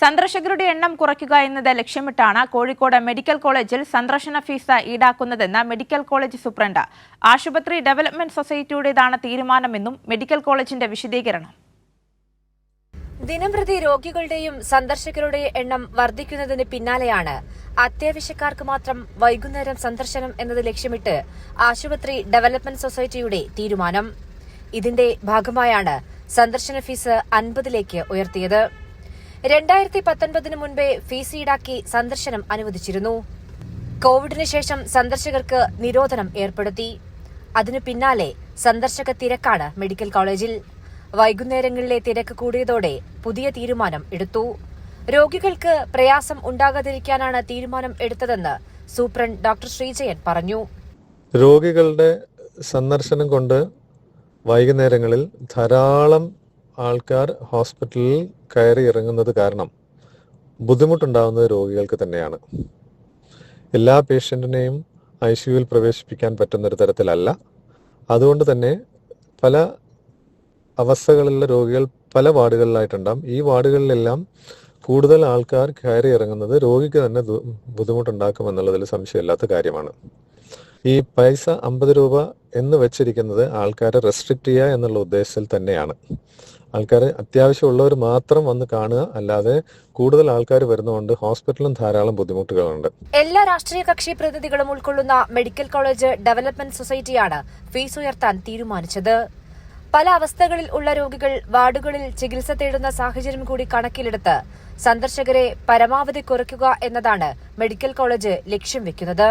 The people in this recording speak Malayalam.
സന്ദർശകരുടെ എണ്ണം കുറയ്ക്കുക എന്നത് ലക്ഷ്യമിട്ടാണ് കോഴിക്കോട് മെഡിക്കൽ കോളേജിൽ സന്ദർശന ഫീസ് ഈടാക്കുന്നതെന്ന് മെഡിക്കൽ കോളേജ് സൂപ്രണ്ട്. ആശുപത്രി ഡെവലപ്മെന്റ് സൊസൈറ്റിയുടേതാണ് തീരുമാനമെന്നും മെഡിക്കൽ കോളേജിന്റെ വിശദീകരണം. ദിനംപ്രതി രോഗികളുടെയും സന്ദർശകരുടെയും എണ്ണം വർദ്ധിക്കുന്നതിന് പിന്നാലെയാണ് അത്യാവശ്യക്കാർക്ക് മാത്രം വൈകുന്നേരം സന്ദർശനം എന്നത് ലക്ഷ്യമിട്ട് ആശുപത്രി ഡെവലപ്മെന്റ് സൊസൈറ്റിയുടെ തീരുമാനം. ഇതിന്റെ ഭാഗമായാണ് സന്ദർശന ഫീസ് അൻപതിലേക്ക് ഉയർത്തിയത്. രണ്ടായിരത്തി പത്തൊൻപതിന് മുൻപേ ഫീസ് ഈടാക്കി സന്ദർശനം അനുവദിച്ചിരുന്നു. കോവിഡിന് ശേഷം സന്ദർശകർക്ക് നിരോധനം ഏർപ്പെടുത്തി. അതിനു പിന്നാലെ സന്ദർശക തിരക്കാണ് മെഡിക്കൽ കോളേജിൽ. വൈകുന്നേരങ്ങളിലെ തിരക്ക് കൂടിയതോടെ പുതിയ തീരുമാനം എടുത്തു. രോഗികൾക്ക് പ്രയാസം ഉണ്ടാകാതിരിക്കാനാണ് തീരുമാനം എടുത്തതെന്ന് സൂപ്രണ്ട് ഡോക്ടർ ശ്രീജയൻ പറഞ്ഞു. രോഗികളുടെ സന്ദർശനം കൊണ്ട് വൈകുന്നേരങ്ങളിൽ ധാരാളം ആൾക്കാർ ഹോസ്പിറ്റലിൽ കയറി ഇറങ്ങുന്നത് കാരണം ബുദ്ധിമുട്ടുണ്ടാകുന്നത് രോഗികൾക്ക് തന്നെയാണ്. എല്ലാ പേഷ്യന്റിനെയും ഐ സിയുവിൽ പ്രവേശിപ്പിക്കാൻ പറ്റുന്നൊരു തരത്തിലല്ല. അതുകൊണ്ട് തന്നെ പല അവസ്ഥകളിലുള്ള രോഗികൾ പല വാർഡുകളിലായിട്ടുണ്ടാകും ഈ വാർഡുകളിലെല്ലാം കൂടുതൽ ആൾക്കാർ കയറി ഇറങ്ങുന്നത് രോഗിക്ക് തന്നെ ബുദ്ധിമുട്ടുണ്ടാക്കുമെന്നുള്ളതിൽ സംശയമില്ലാത്ത കാര്യമാണ്. ഈ പൈസ അമ്പത് രൂപ എന്ന് വെച്ചിരിക്കുന്നത് ആൾക്കാരെ റെസ്ട്രിക്റ്റ് ചെയ്യുക എന്നുള്ള ഉദ്ദേശത്തിൽ തന്നെയാണ്. ആൾക്കാർ അത്യാവശ്യമുള്ളവർ മാത്രം വന്ന് കാണുക അല്ലാതെ കൂടുതൽ ആൾക്കാർ വരുന്നതുകൊണ്ട് ഹോസ്പിറ്റലും ധാരാളം ബുദ്ധിമുട്ടുകളുണ്ട്. എല്ലാ രാഷ്ട്രീയ കക്ഷി പ്രതിനിധികളും ഉൾക്കൊള്ളുന്ന മെഡിക്കൽ കോളേജ് ഡെവലപ്മെന്റ് സൊസൈറ്റിയാണ് ഫീസ് ഉയർത്താൻ തീരുമാനിച്ചത്. പല അവസ്ഥകളിൽ ഉള്ള രോഗികൾ വാർഡുകളിൽ ചികിത്സ തേടുന്ന സാഹചര്യം കൂടി കണക്കിലെടുത്ത് സന്ദർശകരെ പരമാവധി കുറയ്ക്കുക എന്നതാണ് മെഡിക്കൽ കോളേജ് ലക്ഷ്യം വെക്കുന്നത്.